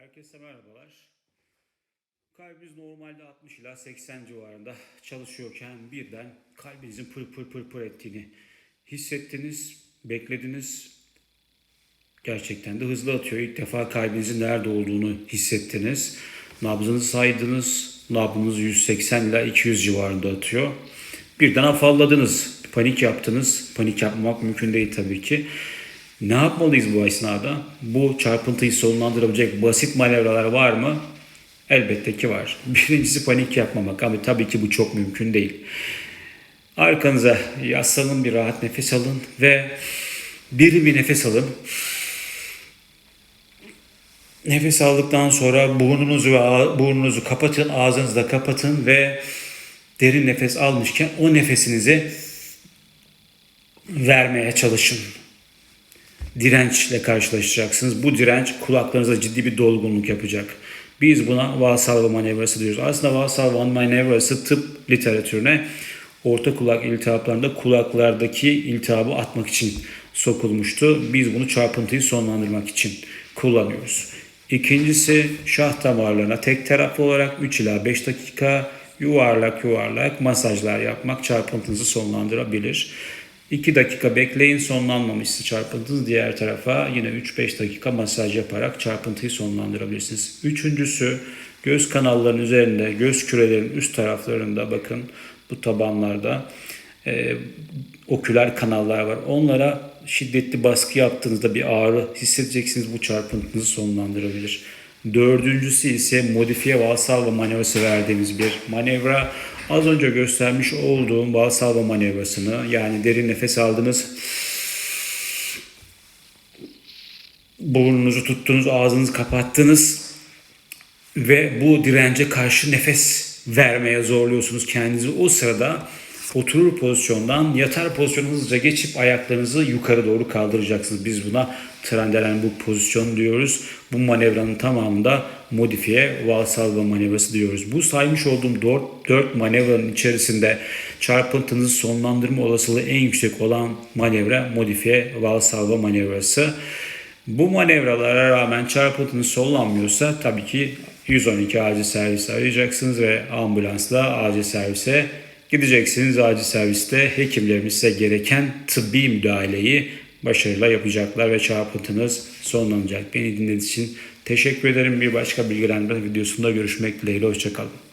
Herkese merhabalar. Kalbiniz normalde 60 ila 80 civarında çalışıyorken birden kalbinizin pır pır pır pır ettiğini hissettiniz, beklediniz. Gerçekten de hızlı atıyor. İlk defa kalbinizin nerede olduğunu hissettiniz. Nabzınızı saydınız. Nabzınız 180 ila 200 civarında atıyor. Birden afalladınız. Panik yaptınız. Panik yapmamak mümkün değil tabii ki. Ne yapmalıyız bu esnada? Bu çarpıntıyı sonlandırabilecek basit manevralar var mı? Elbette ki var. Birincisi panik yapmamak ama tabii ki bu çok mümkün değil. Arkanıza yaslanın bir rahat nefes alın ve derin bir nefes alın. Nefes aldıktan sonra burnunuzu ve burnunuzu kapatın, ağzınızı da kapatın ve derin nefes almışken o nefesinizi vermeye çalışın dirençle karşılaşacaksınız. Bu direnç kulaklarınıza ciddi bir dolgunluk yapacak. Biz buna Valsalva manevrası diyoruz. Aslında Valsalva manevrası tıp literatürüne orta kulak iltihaplarında kulaklardaki iltihabı atmak için sokulmuştu. Biz bunu çarpıntıyı sonlandırmak için kullanıyoruz. İkincisi şah damarlarına tek taraflı olarak 3 ila 5 dakika yuvarlak yuvarlak masajlar yapmak çarpıntınızı sonlandırabilir. 2 dakika bekleyin sonlanmamışsa çarpıntınız diğer tarafa yine 3-5 dakika masaj yaparak çarpıntıyı sonlandırabilirsiniz. Üçüncüsü göz kanallarının üzerinde göz kürelerinin üst taraflarında bakın bu tabanlarda e, oküler kanallar var. Onlara şiddetli baskı yaptığınızda bir ağrı hissedeceksiniz. Bu çarpıntınızı sonlandırabilir. Dördüncüsü ise modifiye valsalva manevrası verdiğimiz bir manevra. Az önce göstermiş olduğum valsalva manevrasını yani derin nefes aldınız. Burnunuzu tuttunuz, ağzınızı kapattınız ve bu dirence karşı nefes vermeye zorluyorsunuz kendinizi. O sırada oturur pozisyondan yatar pozisyona hızlıca geçip ayaklarınızı yukarı doğru kaldıracaksınız. Biz buna trendelen bu pozisyon diyoruz. Bu manevranın tamamında modifiye valsalva manevrası diyoruz. Bu saymış olduğum 4, 4 manevranın içerisinde çarpıntınızı sonlandırma olasılığı en yüksek olan manevra modifiye valsalva manevrası. Bu manevralara rağmen çarpıntınız sollanmıyorsa tabii ki 112 acil servisi arayacaksınız ve ambulansla acil servise gideceksiniz. Acil serviste hekimlerimiz size gereken tıbbi müdahaleyi başarıyla yapacaklar ve çarpıntınız sonlanacak. Beni dinlediğiniz için teşekkür ederim. Bir başka bilgilendirme videosunda görüşmek dileğiyle. Hoşçakalın.